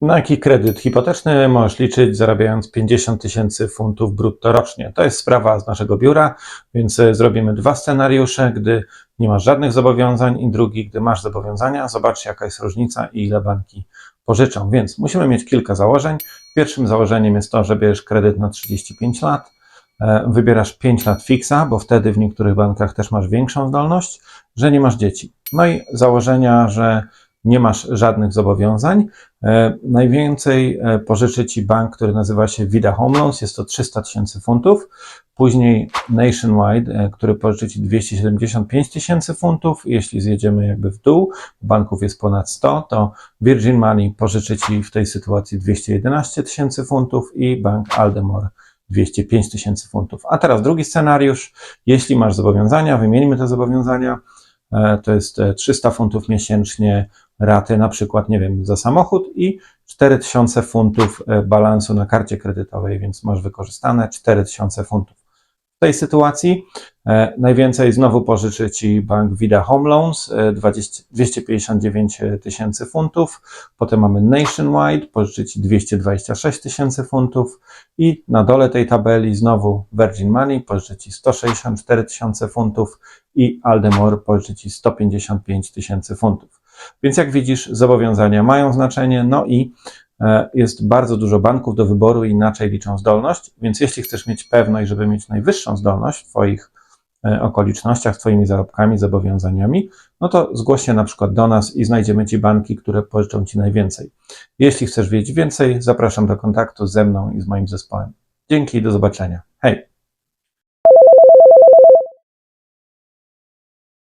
Na jaki kredyt hipoteczny możesz liczyć zarabiając 50 tysięcy funtów brutto rocznie? To jest sprawa z naszego biura, więc e, zrobimy dwa scenariusze, gdy nie masz żadnych zobowiązań i drugi, gdy masz zobowiązania. Zobaczcie jaka jest różnica i ile banki pożyczą. Więc musimy mieć kilka założeń. Pierwszym założeniem jest to, że bierzesz kredyt na 35 lat. E, Wybierasz 5 lat fixa, bo wtedy w niektórych bankach też masz większą zdolność, że nie masz dzieci. No i założenia, że nie masz żadnych zobowiązań. E, Najwięcej e, pożyczy Ci bank, który nazywa się Vida Home Loans, jest to 300 tysięcy funtów. Później Nationwide, e, który pożyczy Ci 275 tysięcy funtów. Jeśli zjedziemy jakby w dół, banków jest ponad 100, to Virgin Money pożyczy Ci w tej sytuacji 211 tysięcy funtów i bank Aldemore 205 tysięcy funtów. A teraz drugi scenariusz. Jeśli masz zobowiązania, wymieńmy te zobowiązania. E, To jest e, 300 funtów miesięcznie raty, na przykład, nie wiem, za samochód i 4000 funtów e, balansu na karcie kredytowej, więc masz wykorzystane 4000 funtów. Tej sytuacji e, najwięcej znowu pożyczy Ci bank Vida Home Loans, e, 20, 259 tysięcy funtów. Potem mamy Nationwide, pożyczy Ci 226 tysięcy funtów. I na dole tej tabeli znowu Virgin Money pożyczy Ci 164 tysiące funtów i Aldemore pożyczy Ci 155 tysięcy funtów. Więc jak widzisz, zobowiązania mają znaczenie, no i e, jest bardzo dużo banków do wyboru i inaczej liczą zdolność, więc jeśli chcesz mieć pewność, żeby mieć najwyższą zdolność w Twoich e, okolicznościach, Twoimi zarobkami, zobowiązaniami, no to zgłoś się na przykład do nas i znajdziemy Ci banki, które pożyczą Ci najwięcej. Jeśli chcesz wiedzieć więcej, zapraszam do kontaktu ze mną i z moim zespołem. Dzięki i do zobaczenia. Hej!